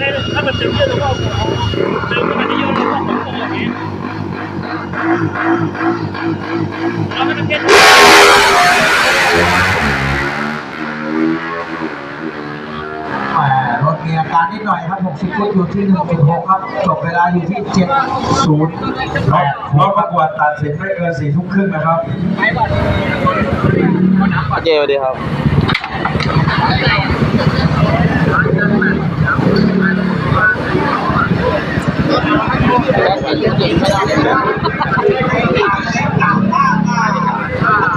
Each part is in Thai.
ช่ถ้ามันเต็มเยอะแล้วก็เติมมันเยอะแล้วก็ของตกอย่างนี้เราไม่ต้องเก็ตแหมรถมีอาการนิดหน่อยครับ 60 ฟุตอยู่ที่ 1.6 ครับ จบเวลาอยู่ที่ 70รถรถประกวดตัดสินไม่เกินสี่ทุ่มครึ่งนะครับเจสวัสดีครับ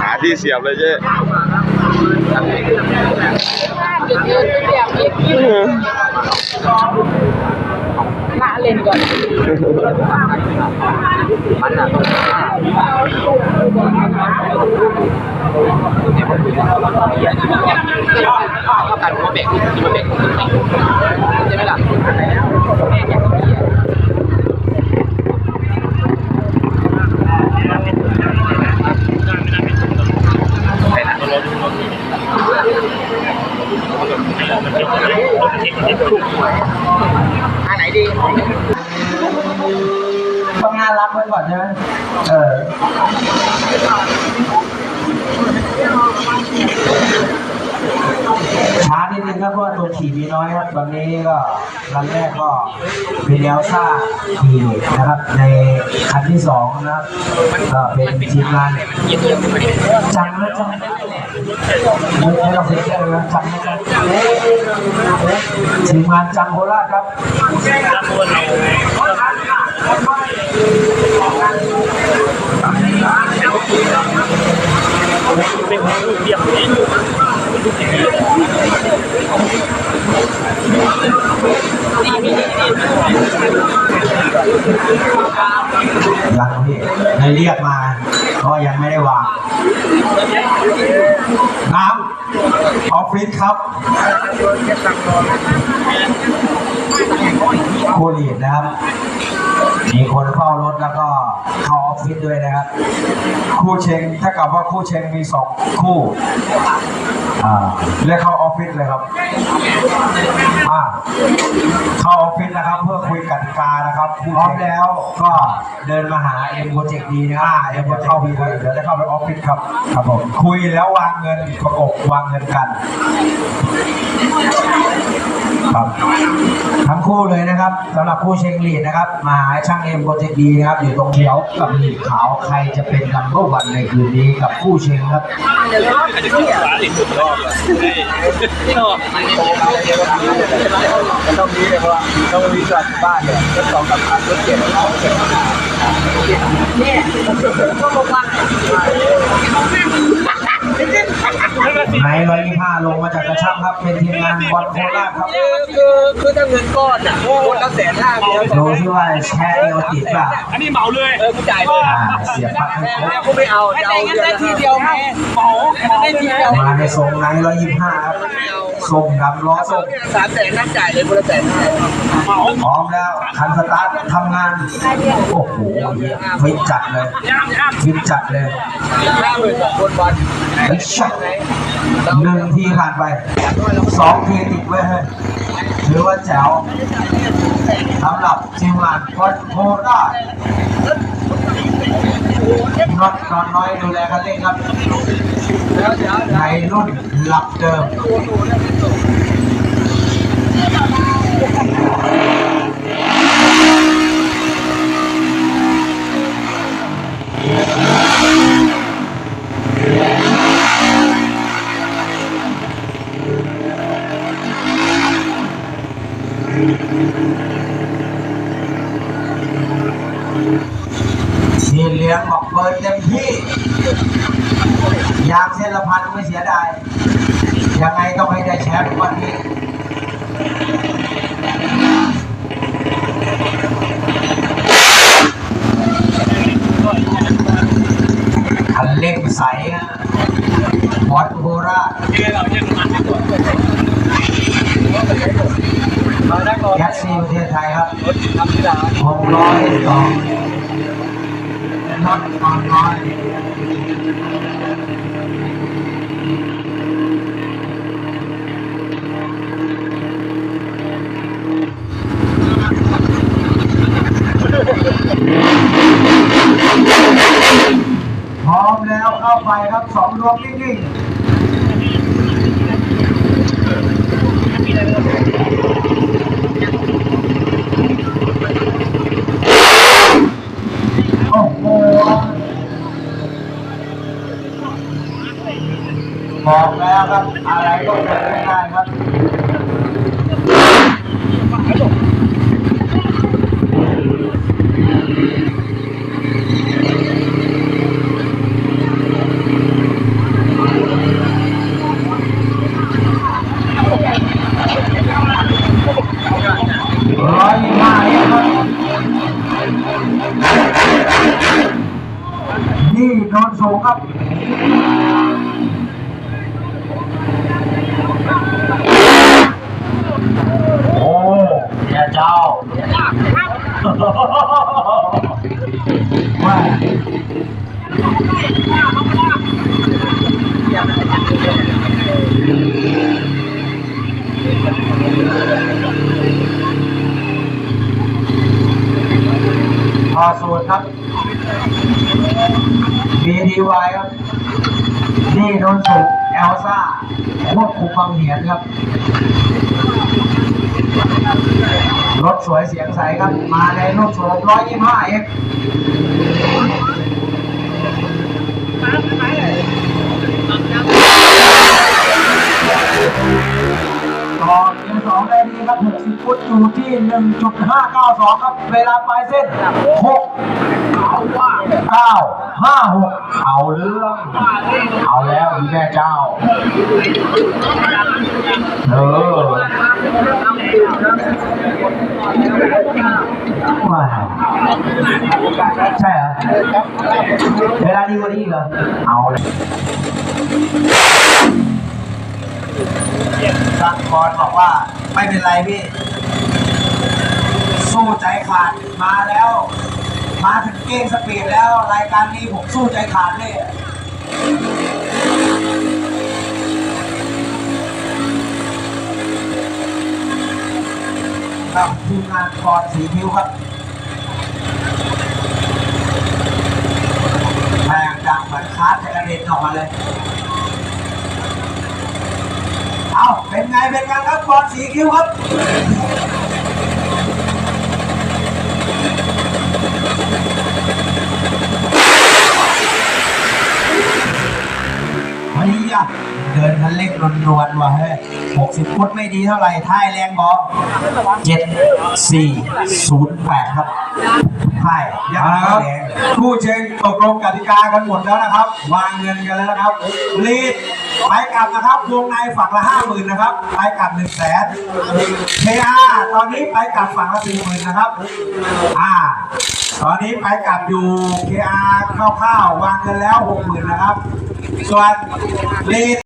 หาที่เสียบเลยเจ๊ละเล่นก่อนมันอะเข้ากันมาแบกมาแบกใช่ไหมล่ะ อันไหนดี ต้อง น่ารักไว้ก่อนใช่ไหมเออช้านิดนึงครับเพราะว่าตัวขี่มีน้อยครับตอนนี้ก็รันแรกก็เป็นเอลซ่าขี่นะครับ ในคันที่สองนะครับก็เป็นทีมงานจังนะจังไม่ไม่ต้องเสียใจนะจังนะจังทีมงานจังโคราชครับ ยังพี่เลยเรียกมา ก็ยังไม่ได้วาง น้ำออฟฟิศครับโคลีดนะครับ มีคนเฝ้ารถแล้วก็เข้าออฟฟิศด้วยนะครับ คู่เชงถ้ากับว่าคู่เชงมีสองคู่อ่าเรียกเข้าออฟฟิศเลยครับอ่าเข้าออฟฟิศนะครับ เพื่อคุยกติกานะครับพร้อมแล้วก็เดินมาหาเอ็มโปรเจกต์ดีนะครับเอ็มจะเข้าพีเดี๋ยวจะเข้าไปออฟฟิศครับครับผมคุยแล้ววางเงินประกบวางเงินกันครับทั้งคู่เลยนะครับสำหรับคู่เชงลีดนะครับ มาหาายช่างเอ็มโปรเจกต์ดีนะครับอยู่ตรงเขียวกับหลีขาวใครจะเป็นลัมเบอร์วันในคืนนี้กับคู่เชงครับสาลิสุดรอบเลยชอต้องมีเลยเพราะว่าต้องมีจอดบ้านเนี่ยรถสองกับคันรถเกียร์รถสองเกียร์ ไหนร้อยยี่ห้าลงมาจากกระชับครับเป็นทีมงานบอลโคราชครับคือคือถ้าเงินก้อนอะคนละแสนห้าเดียวดูที่ว่าแชร์เดียวติดป่ะอันนี้เหมาเลยเออกูจ่ายเลยอ่าเสียบปลั๊กให้ครบกูไม่เอาจะเอาเงินได้ทีเดียวไงเหมาได้ทีเดียวมาในทรงไหนร้อยยี่ห้าครับส่งดำล้อส่งสามแสนนับจ่ายเลยคนละแสนห้าเหมาพร้อมแล้วคันสตาร์ททำงาน โอ้โหฟิตจัดเลยย่างย่างฟิตจัดเลยห้าหมื่นสองคนบอลไอ้ช็อตหนึ่งทีผ่านไปสองทีติดไว้ให้ถือว่าแจ๋วสำหรับทีมงานคอนโคราชน็อตนอนน้อยดูแลกันเล่นครับในรุ่นหลับเดิม ที่เลี้ยงบอกเปิดเต็มที่ ยางเส้นละพันไม่เสียดาย ยังไงต้องให้ได้แชมป์วันนี้คันเร่งใสบอสโคราช แท็กซี่ประเทศไทยครับหกร้อยสองรถสองร้อยพร้อมแล้วเข้าไปครับสองดวงนิ่งๆ ครับ อะไรก็เกิดไม่ได้ครับร้อยยี่สิบห้าเองครับนี่โดนสูงครับ โอ้แย่เจ้าว่าพอสูตรครับ BDY ครับนี่โดนสูงเอลซ่าควบคุมบางเหียนครับ รถสวยเสียงใสครับ มาในรูปโฉม 125 x ต่อเกียร์สองได้ดีครับ 60ฟุตอยู่ที่ 592 ครับ เวลาปลายเส้น 6 9 5 6 เอาเรื่อง เอาแล้วอีแม่เจ้า เออว้าใช่เหรอเวลาดีกว่านี้เหรอ เอาเลยซักบอลบอกว่าไม่เป็นไรพี่ สู้ใจขาดมาแล้ว มาถึงเก้งสปีดแล้วรายการนี้ผมสู้ใจขาดเลยครับทีมงานกอดสีคิ้วครับแม่งดังเหมือนคาร์ดจะกระเด็นออกมาเลย เอาเป็นไงเป็นกันครับกอดสีคิ้วครับ ฮ้ยเดินคันเล็กรวนๆว่ะเฮ้ยหกสิบฟุตไม่ดีเท่าไหร่ท้ายแรงบอเจ็ดสี่ศูนย์แปดครับท้ายยังเอาละครับแรงผู้เชงตกลงกติกากันหมดแล้วนะครับ วางเงินกันแล้วนะครับ รีดไปกลับนะครับวงในฝั่งละห้าหมื่นนะครับ ไปกลับหนึ่งแสนเคอาตอนนี้ไปกลับฝั่งละสี่หมื่นนะครับ อ่า ตอนนี้ไปกลับอยู่เคอาคร่าวๆวางเงินแล้วหกหมื่นนะครับ ส่วนลีด